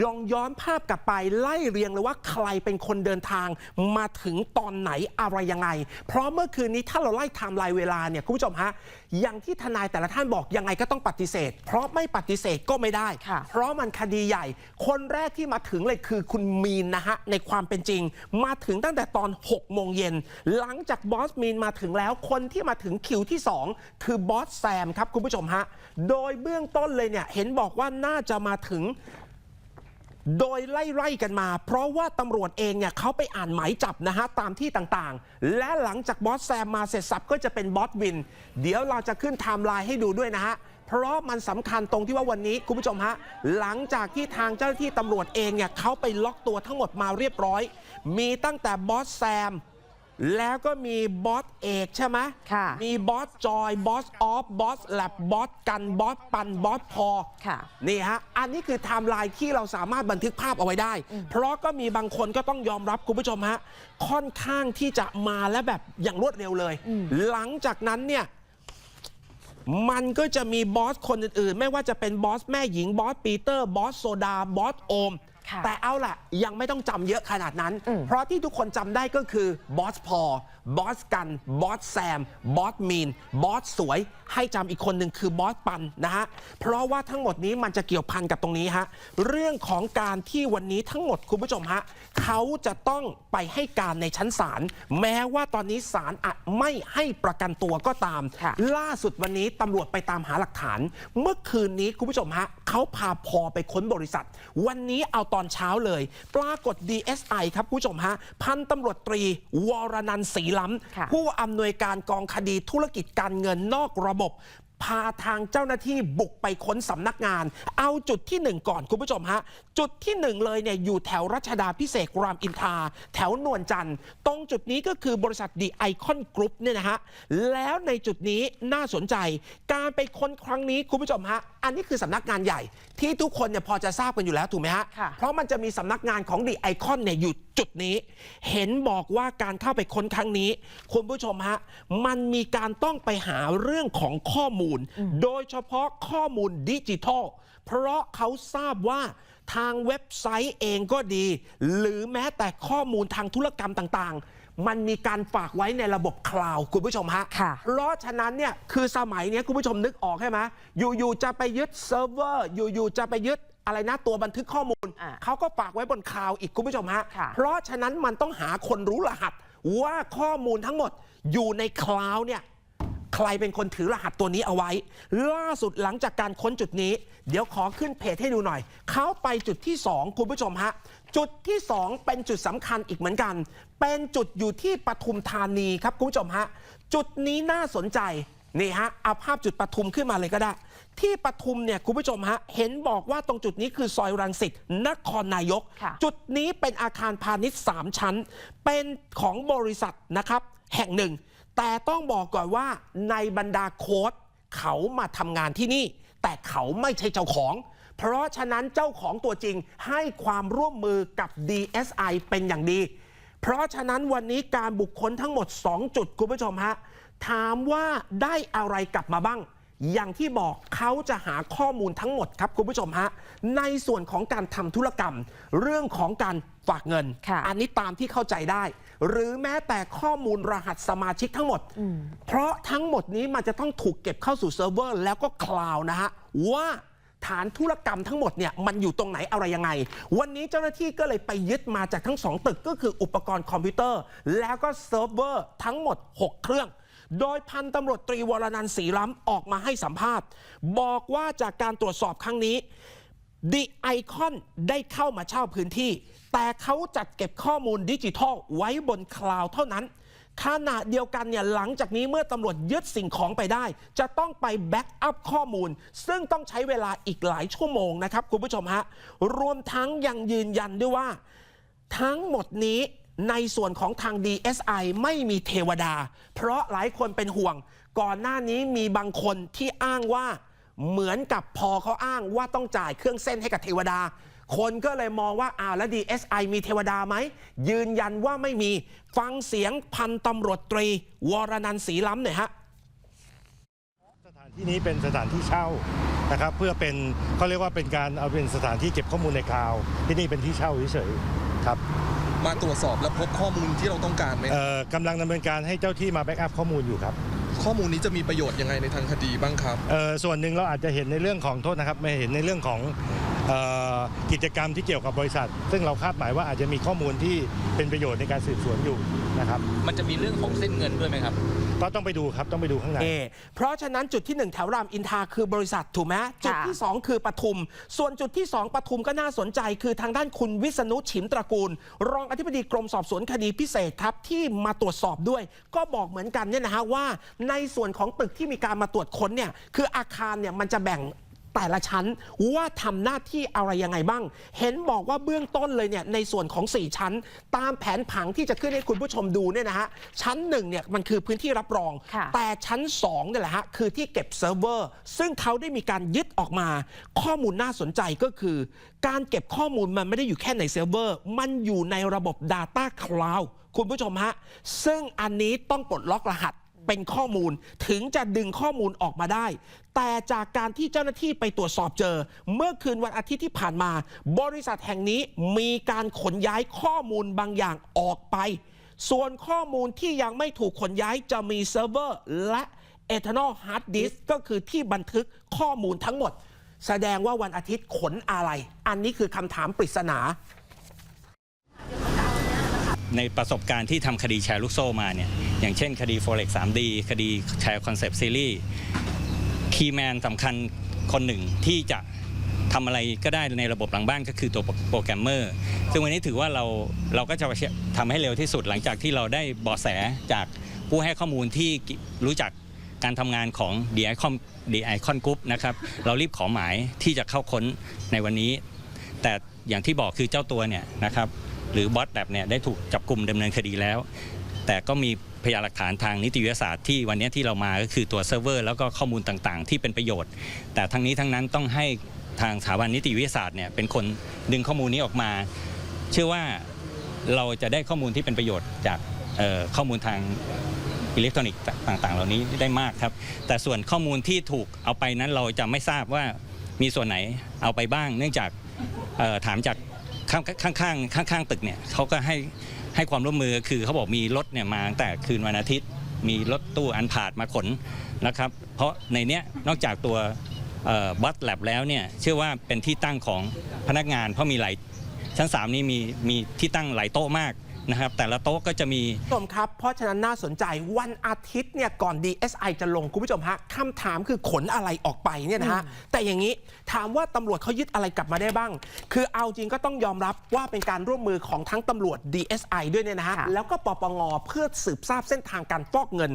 ลองย้อนภาพกลับไปไล่เรียงเลยว่าใครเป็นคนเดินทาง มาถึงตอนไหนอะไรยังไง เพราะเมื่อคืนนี้ถ้าเราไล่ไทม์ไลน์เวลาเนี่ยคุณผู้ชมฮะอย่างที่ทนายแต่ละท่านบอกยังไงก็ต้องปฏิเสธ เพราะไม่ปฏิเสธก็ไม่ได้ค่ะเพราะมันคดีใหญ่ คนแรกที่มาถึงเลยคือคุณมีนนะฮะในความเป็นจริง มาถึงตั้งแต่ตอน6โมงเย็นหลังจากบอสมีนมาถึงแล้วคนที่มาถึงคิวที่ 2 คือบอสแซมครับคุณผู้ชมฮะโดยเบื้องต้นเลยเนี่ยเห็นบอกว่าน่าจะมาถึง โดยไล่ไล่กันมา เพราะว่าตำรวจเองเนี่ยเขาไปอ่านหมายจับนะฮะ ตามที่ต่างๆ และหลังจากบอสแซมมาเสร็จสับก็จะเป็นบอสวิน เดี๋ยวเราจะขึ้นไทม์ไลน์ให้ดูด้วยนะฮะ เพราะมันสำคัญตรงที่ว่าวันนี้คุณผู้ชมฮะ หลังจากที่ทางเจ้าหน้าที่ตำรวจเองเนี่ยเขาไปล็อกตัวทั้งหมดมาเรียบร้อย มีตั้งแต่บอสแซม แล้วก็มีบอสเอกใช่ไหมค่ะมีบอสจอย บอสออฟ บอสแลบบอสกัน บอสปัน บอสพอค่ะ นี่ฮะ อันนี้คือไทม์ไลน์ที่เราสามารถบันทึกภาพเอาไว้ได้ เพราะก็มีบางคนก็ต้องยอมรับคุณผู้ชมฮะ ค่อนข้างที่จะมาและแบบอย่างรวดเร็วเลย หลังจากนั้นเนี่ยมันก็จะมีบอสคนอื่นๆ ไม่ว่าจะเป็นบอสแม่หญิง บอสปีเตอร์ บอสโซดา บอสโอมค่ะ แต่เอาล่ะยังไม่ต้องจำเยอะขนาดนั้นอืมเพราะที่ทุกคนจำได้ก็คือบอสพอบอสกันบอสแซมบอสมีนบอสสวย ให้จำอีกคนหนึ่งคือบอสปันนะฮะเพราะว่าทั้งหมดนี้มันจะเกี่ยวพันกับตรงนี้ฮะเรื่องของการที่วันนี้ทั้งหมดคุณผู้ชมฮะเขาจะต้องไปให้การในชั้นศาลแม้ว่าตอนนี้ศาลอาจไม่ให้ประกันตัวก็ตาม ค่ะ ล่าสุดวันนี้ตำรวจไปตามหาหลักฐาน เมื่อคืนนี้คุณผู้ชมฮะเขาพาพอไปค้นบริษัท วันนี้เอาตอนเช้าเลย ปรากฏ DSI ครับคุณผู้ชมฮะ พันตำรวจตรี วรนันท์ศรีล้ค่ะำผู้อำนวยการกองคดีธุรกิจการเงินนอกระบบ พาทางเจ้าหน้าที่บุกไปค้นสำนักงาน เอาจุดที่หนึ่งก่อนคุณผู้ชมฮะ จุดที่หนึ่งเลยเนี่ยอยู่แถวรัชดาพิเศษกรามอินทราแถวนวลจันทร์ตรงจุดนี้ก็คือบริษัทดีไอคอนกรุ๊ปเนี่ยนะฮะ แล้วในจุดนี้น่าสนใจ การไปค้นครั้งนี้คุณผู้ชมฮะ อันนี้คือสำนักงานใหญ่ ที่ทุกคนเนี่ยพอจะทราบกันอยู่แล้วถูกไหมฮะค่ะเพราะมันจะมีสำนักงานของดีไอคอนเนี่ยอยู่จุดนี้เห็นบอกว่าการเข้าไปค้นครั้งนี้ คุณผู้ชมฮะ มันมีการต้องไปหาเรื่องของข้อมูล โดยเฉพาะข้อมูลดิจิทัล เพราะเขาทราบว่าทางเว็บไซต์เองก็ดี หรือแม้แต่ข้อมูลทางธุรกรรมต่างๆ มันมีการฝากไว้ในระบบคลาวด์คุณผู้ชมฮะค่ะเพราะฉะนั้นเนี่ยคือสมัยเนี้ยคุณผู้ชมนึกออกใช่ไหมอยู่ๆจะไปยึดเซิร์ฟเวอร์อยู่ๆจะไปยึด อะไรนะตัวบันทึกข้อมูล อ่าเขาก็ฝากไว้บนคลาวด์อีกคุณผู้ชมฮะ ค่ะ เพราะฉะนั้นมันต้องหาคนรู้รหัส ว่าข้อมูลทั้งหมดอยู่ในคลาวด์เนี่ย ใครเป็นคนถือรหัสตัวนี้เอาไว้ ล่าสุดหลังจากการค้นจุดนี้ เดี๋ยวขอขึ้นเพจให้ดูหน่อย เขาไปจุดที่ 2 คุณผู้ชมฮะ จุดที่ 2 เป็นจุดสำคัญอีกเหมือนกัน เป็นจุดอยู่ที่ปทุมธานีครับคุณผู้ชมฮะ จุดนี้น่าสนใจ นี่ฮะเอาภาพจุดปทุมขึ้นมาเลยก็ได้ ที่ปทุมเนี่ยคุณผู้ชมฮะเห็นบอกว่าตรงจุดนี้คือซอยรังสิตนครนายกค่ะจุดนี้เป็นอาคารพาณิชย์ 3 ชั้น เป็นของบริษัทนะครับแห่งหนึ่ง แต่ต้องบอกก่อนว่าในบรรดาโค้ดเขามาทำงานที่นี่ แต่เขาไม่ใช่เจ้าของ เพราะฉะนั้นเจ้าของตัวจริงให้ความร่วมมือกับ DSI เป็นอย่างดี เพราะฉะนั้นวันนี้การบุคคลทั้งหมด 2 จุดคุณผู้ชมฮะ ถามว่าได้อะไรกลับมาบ้าง อย่างที่บอกเขาจะหาข้อมูลทั้งหมดครับคุณผู้ชมฮะ ในส่วนของการทำธุรกรรม เรื่องของการฝากเงินค่ะอันนี้ตามที่เข้าใจได้ หรือแม้แต่ข้อมูลรหัสสมาชิกทั้งหมด เพราะทั้งหมดนี้มันจะต้องถูกเก็บเข้าสู่เซิร์ฟเวอร์แล้วก็คลาวด์นะฮะว่าฐานธุรกรรมทั้งหมดเนี่ยมันอยู่ตรงไหนอะไรยังไง วันนี้เจ้าหน้าที่ก็เลยไปยึดมาจากทั้งสองตึกก็คืออุปกรณ์คอมพิวเตอร์ แล้วก็เซิร์ฟเวอร์ทั้งหมด 6 เครื่อง โดยพันตำรวจตรีวรนันท์ศรีล้ำออกมาให้สัมภาษณ์ บอกว่าจากการตรวจสอบครั้งนี้ดิไอคอนได้เข้ามาเช่าพื้นที่ แต่เขาจัดเก็บข้อมูลดิจิทัลไว้บนคลาวด์เท่านั้นขณะเดียวกันเนี่ยหลังจากนี้เมื่อตำรวจยึดสิ่งของไปได้ จะต้องไปแบ็กอัพข้อมูล ซึ่งต้องใช้เวลาอีกหลายชั่วโมงนะครับ คุณผู้ชมฮะ รวมทั้งยังยืนยันด้วยว่า ทั้งหมดนี้ ในส่วนของทาง DSI ไม่มีเทวดา เพราะหลายคนเป็นห่วง ก่อนหน้านี้มีบางคนที่อ้างว่าเหมือนกับพอเขาอ้างว่าต้องจ่ายเครื่องเส้นให้กับเทวดา คนก็เลยมองว่าอ้าวแล้ว DSI มีเทวดาไหม ยืนยันว่าไม่มีฟังเสียงพันตำรวจตรี วรนันท์ศรีล้ำหน่อยฮะสถานที่นี้เป็นสถานที่เช่านะครับเพื่อเป็นเขาเรียกว่าเป็นการเอาเป็นสถานที่เก็บข้อมูลในคลาวที่นี่เป็นที่เช่าเฉย ครับมาตรวจสอบและพบข้อมูลที่เราต้องการไหมเอ่อกำลังดำเนินการให้เจ้าที่มาแบ็กอัพข้อมูลอยู่ครับ ข้อมูลนี้จะมีประโยชน์ยังไงในทางคดีบ้างครับ เอ่อส่วนหนึ่งเราอาจจะเห็นในเรื่องของโทษนะครับไม่เห็นในเรื่องของเอ่อ กิจกรรมที่เกี่ยวกับบริษัท ซึ่งเราคาดหมายว่าอาจจะมีข้อมูลที่เป็นประโยชน์ในการสืบสวนอยู่นะครับมันจะมีเรื่องของเส้นเงินด้วยไหมครับก็ต้องไปดูครับต้องไปดูข้างในเอเพราะฉะนั้นจุดที่ 1 แถวรามอินทราคือบริษัทถูกไหมจุดที่ 2 คือปทุม ส่วนจุดที่ 2ปทุมก็น่าสนใจ คือทางด้านคุณวิษณุฉิมตระกูล รองอธิบดีกรมสอบสวนคดีพิเศษครับที่มาตรวจสอบด้วย ก็บอกเหมือนกันเนี่ยนะฮะว่า ในส่วนของตึกที่มีการมาตรวจค้นเนี่ยคืออาคารเนี่ยมันจะแบ่ง แต่ละชั้นว่าทำหน้าที่อะไรยังไงบ้าง เห็นบอกว่าเบื้องต้นเลยเนี่ยในส่วนของ 4 ชั้น ตามแผนผังที่จะขึ้นให้คุณผู้ชมดูเนี่ยนะฮะชั้น1เนี่ยมันคือพื้นที่รับรองค่ะแต่ชั้น2เนี่ยแหละฮะคือที่เก็บเซิร์ฟเวอร์ซึ่งเขาได้มีการยึดออกมา ข้อมูลน่าสนใจก็คือ การเก็บข้อมูลมันไม่ได้อยู่แค่ในเซิร์ฟเวอร์มันอยู่ในระบบ Data Cloud คุณผู้ชมฮะ ซึ่งอันนี้ต้องปลดล็อกรหัส เป็นข้อมูลถึงจะดึงข้อมูลออกมาได้ แต่จากการที่เจ้าหน้าที่ไปตรวจสอบเจอ เมื่อคืนวันอาทิตย์ที่ผ่านมา บริษัทแห่งนี้มีการขนย้ายข้อมูลบางอย่างออกไป ส่วนข้อมูลที่ยังไม่ถูกขนย้ายจะมีเซิร์ฟเวอร์และ eternal hard disk ก็คือที่บันทึกข้อมูลทั้งหมด แสดงว่าวันอาทิตย์ขนอะไร อันนี้คือคำถามปริศนา ในประสบการณ์ที่ทำคดีแชร์ลูกโซ่มาเนี่ยอย่างเช่นคดี Forex 3D คดีแชร์คอนเซปต์ซีรีส์คีย์แมนสำคัญคนหนึ่งที่จะทำอะไรก็ได้ในระบบหลังบ้านก็คือตัวโปรแกรมเมอร์ ซึ่งวันนี้ถือว่าเราเราก็จะทำให้เร็วที่สุดหลังจากที่เราได้เบาะแสจากผู้ให้ข้อมูลที่รู้จักการทำงานของ d i c o n d i c o n Group นะครับ เรารีบขอหมายที่จะเข้าค้นในวันนี้ แต่อย่างที่บอกคือเจ้าตัวเนี่ยนะครับ หรือบอสแลบเนี่ยได้ถูกจับกลุ่มดำเนินคดีแล้ว แต่ก็มีพยานหลักฐานทางนิติวิทยาศาสตร์ที่วันนี้ที่เรามาก็คือตัวเซิร์ฟเวอร์แล้วก็ข้อมูลต่างๆ ที่เป็นประโยชน์ แต่ทั้งนี้ทั้งนั้นต้องให้ทางสถาบันนิติวิทยาศาสตร์เนี่ยเป็นคนดึงข้อมูลนี้ออกมา เชื่อว่าเราจะได้ข้อมูลที่เป็นประโยชน์จากข้อมูลทางอิเล็กทรอนิกส์ต่างๆ เหล่านี้ได้มากครับ แต่ส่วนข้อมูลที่ถูกเอาไปนั้นเราจะไม่ทราบว่ามีส่วนไหนเอาไปบ้าง เนื่องจากถามจาก ข้างข้างข้างข้างางตึกเนี่ยเขาก็ให้ให้ความร่วมมือคือเขาบอกมีรถเนี่ยมาตั้งแต่คืนวันอาทิตย์ มีรถตู้อันผาดมาขนนะครับ เพราะในเนี้ยนอกจากตัวบัสแลบแล้วเนี่ยเชื่อว่าเป็นที่ตั้งของพนักงาน เพราะมีหลายชั้น 3 นี้มีมีที่ตั้งหลายโต๊ะมาก นะครับแต่ละโต๊ะก็จะมีคุณผู้ชมครับ เพราะฉะนั้นน่าสนใจวันอาทิตย์เนี่ยก่อน DSI จะลงคุณผู้ชมฮะคำถามคือขนอะไรออกไปเนี่ยนะฮะแต่อย่างนี้ถามว่าตำรวจเขายึดอะไรกลับมาได้บ้าง คือเอาจริงก็ต้องยอมรับว่าเป็นการร่วมมือของทั้งตำรวจ DSI ด้วยเนี่ยนะฮะค่ะ แล้วก็ปปงเพื่อสืบทราบเส้นทางการฟอกเงิน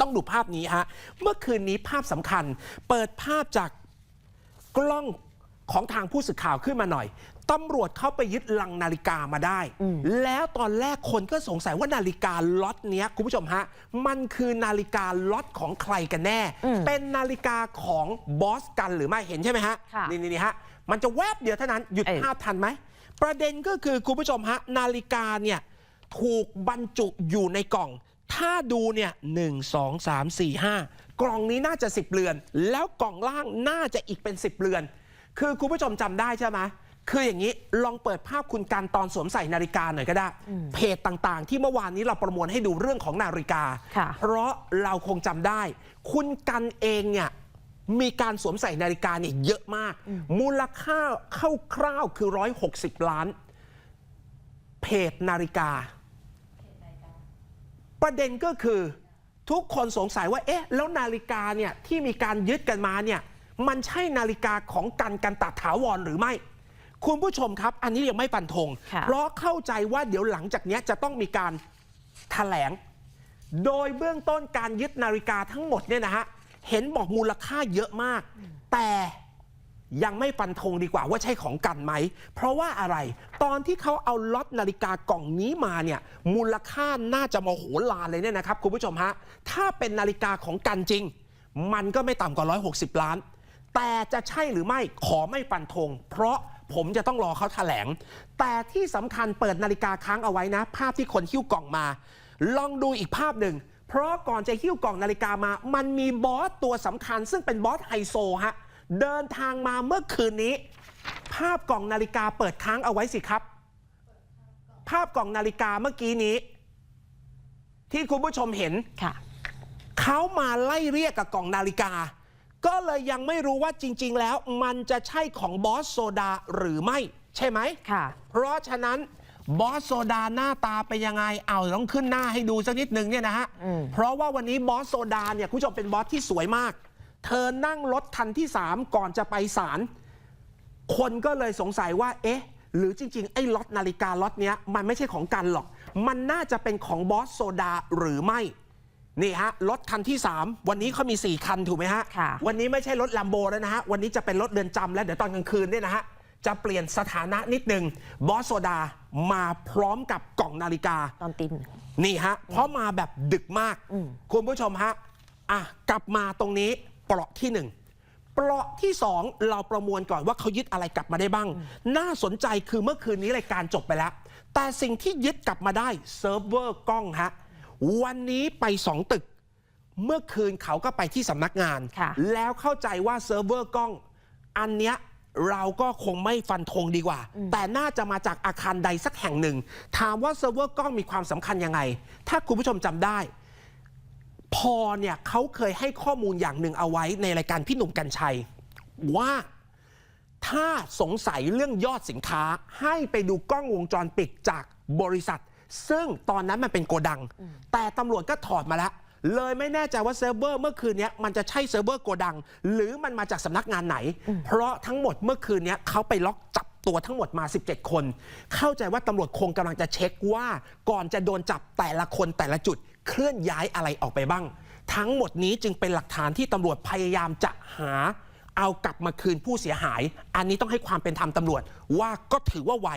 ต้องดูภาพนี้ฮะเมื่อคืนนี้ภาพสำคัญ เปิดภาพจาก กล้องของทางผู้สื่อข่าวขึ้นมาหน่อย ตำรวจเข้าไปยึดลังนาฬิกามาได้ แล้วตอนแรกคนก็สงสัยว่านาฬิกาล็อตเนี้ยคุณผู้ชมฮะ มันคือนาฬิกาล็อตของใครกันแน่ เป็นนาฬิกาของบอสกันหรือไม่เห็นใช่ไหมฮะค่ะนี่นี่ฮะ มันจะแวบเดียวเท่านั้นหยุดเอ้ยภาพทันไหม ประเด็นก็คือคุณผู้ชมฮะ นาฬิกาเนี่ยถูกบรรจุอยู่ในกล่อง ถ้าดูเนี่ยหนึ่งสองสามสี่ห้ากล่องนี้น่าจะ10เรือน แล้วกล่องล่างน่าจะอีกเป็น10เรือน คือคุณผู้ชมจำได้ใช่ไหม คืออย่างนี้ลองเปิดภาพคุณการตอนสวมใส่นาฬิกาหน่อยก็ได้ เพจต่างๆ ที่เมื่อวานนี้เราประมวลให้ดูเรื่องของนาฬิกาค่ะเพราะเราคงจำได้ คุณกันเองเนี่ยมีการสวมใส่นาฬิกาเนี่ยเยอะมาก มูลค่าคร่าวๆคือ 160 ล้าน เพจนาฬิกา ประเด็นก็คือทุกคนสงสัยว่าเอ๊ะแล้วนาฬิกาเนี่ยที่มีการยึดกันมาเนี่ยมันใช่นาฬิกาของกันกันตะถาวรหรือไม่ คุณผู้ชมครับ อันนี้ยังไม่ฟันธงค่ะเพราะเข้าใจว่าเดี๋ยวหลังจากเนี้ยจะต้องมีการแถลง โดยเบื้องต้นการยึดนาฬิกาทั้งหมดเนี่ยนะฮะเห็นบอกมูลค่าเยอะมาก แต่ยังไม่ฟันธงดีกว่าว่าใช่ของกันไหม เพราะว่าอะไร ตอนที่เขาเอาล็อตนาฬิกากล่องนี้มาเนี่ย มูลค่าน่าจะมโหฬารเลยเนี่ยนะครับ คุณผู้ชมฮะ ถ้าเป็นนาฬิกาของกันจริง มันก็ไม่ต่ำกว่า 160 ล้าน แต่จะใช่หรือไม่ขอไม่ฟันธง เพราะ ผมจะต้องรอเขาแถลง แต่ที่สำคัญเปิดนาฬิกาค้างเอาไว้นะ ภาพที่คนหิ้วกล่องมา ลองดูอีกภาพหนึ่ง เพราะก่อนจะหิ้วกล่องนาฬิกามา มันมีบอสตัวสำคัญ ซึ่งเป็นบอสไฮโซฮะเดินทางมาเมื่อคืนนี้ ภาพกล่องนาฬิกาเปิดค้างเอาไว้สิครับ ภาพกล่องนาฬิกาเมื่อกี้นี้ ที่คุณผู้ชมเห็นค่ะเขามาไล่เรียกกับกล่องนาฬิกา ก็เลยยังไม่รู้ว่าจริง ๆ แล้วมันจะใช่ของบอสโซดาหรือไม่ ใช่ไหมค่ะ เพราะฉะนั้นบอสโซดาหน้าตาเป็นยังไง เอาต้องขึ้นหน้าให้ดูสักนิดหนึ่งเนี่ยนะฮะ อืม เพราะว่าวันนี้บอสโซดาเนี่ยคุณผู้ชมเป็นบอสที่สวยมาก เธอนั่งรถคันที่ 3 ก่อนจะไปศาล คนก็เลยสงสัยว่า เอ๊ะ หรือจริง ๆ ไอ้ล็อตนาฬิกาล็อตเนี้ย มันไม่ใช่ของกันหรอก มันน่าจะเป็นของบอสโซดาหรือไม่ นี่ฮะ รถคันที่ 3 วันนี้เขามี 4 คันถูกไหมฮะ ค่ะ วันนี้ไม่ใช่รถลัมโบแล้วนะฮะ วันนี้จะเป็นรถเดินจำแล้ว เดี๋ยวตอนกลางคืนเนี่ยนะฮะ จะเปลี่ยนสถานะนิดนึงบอสโซดามาพร้อมกับกล่องนาฬิกา ตอนตีหนึ่ง นี่ฮะ เพราะมาแบบดึกมาก อืม คุณผู้ชมฮะ อะ กลับมาตรงนี้เปราะที่หนึ่งเปราะที่สองเราประมวลก่อนว่าเขายึดอะไรกลับมาได้บ้าง น่าสนใจคือเมื่อคืนนี้รายการจบไปแล้ว แต่สิ่งที่ยึดกลับมาได้เซิร์ฟเวอร์กล้องฮะ วันนี้ไปสองตึก เมื่อคืนเขาก็ไปที่สำนักงานค่ะแล้วเข้าใจว่าเซิร์ฟเวอร์กล้อง อันเนี้ยเราก็คงไม่ฟันธงดีกว่า แต่น่าจะมาจากอาคารใดสักแห่งหนึ่ง ถามว่าเซิร์ฟเวอร์กล้องมีความสำคัญยังไง ถ้าคุณผู้ชมจำได้ พอเนี่ยเขาเคยให้ข้อมูลอย่างหนึ่งเอาไว้ในรายการพี่หนุ่มกัญชัย ว่าถ้าสงสัยเรื่องยอดสินค้าให้ไปดูกล้องวงจรปิดจากบริษัท ซึ่งตอนนั้นมันเป็นโกดัง แต่ตำรวจก็ถอดมาแล้ว เลยไม่แน่ใจว่าเซิร์ฟเวอร์เมื่อคืนเนี้ยมันจะใช่เซิร์ฟเวอร์โกดัง หรือมันมาจากสำนักงานไหน เพราะทั้งหมดเมื่อคืนเนี้ยเขาไปล็อกจับตัวทั้งหมดมา 17 คน เข้าใจว่าตำรวจคงกำลังจะเช็คว่าก่อนจะโดนจับแต่ละคนแต่ละจุดเคลื่อนย้ายอะไรออกไปบ้าง ทั้งหมดนี้จึงเป็นหลักฐานที่ตำรวจพยายามจะหา เอากลับมาคืนผู้เสียหาย อันนี้ต้องให้ความเป็นธรรมตำรวจว่าก็ถือว่าไว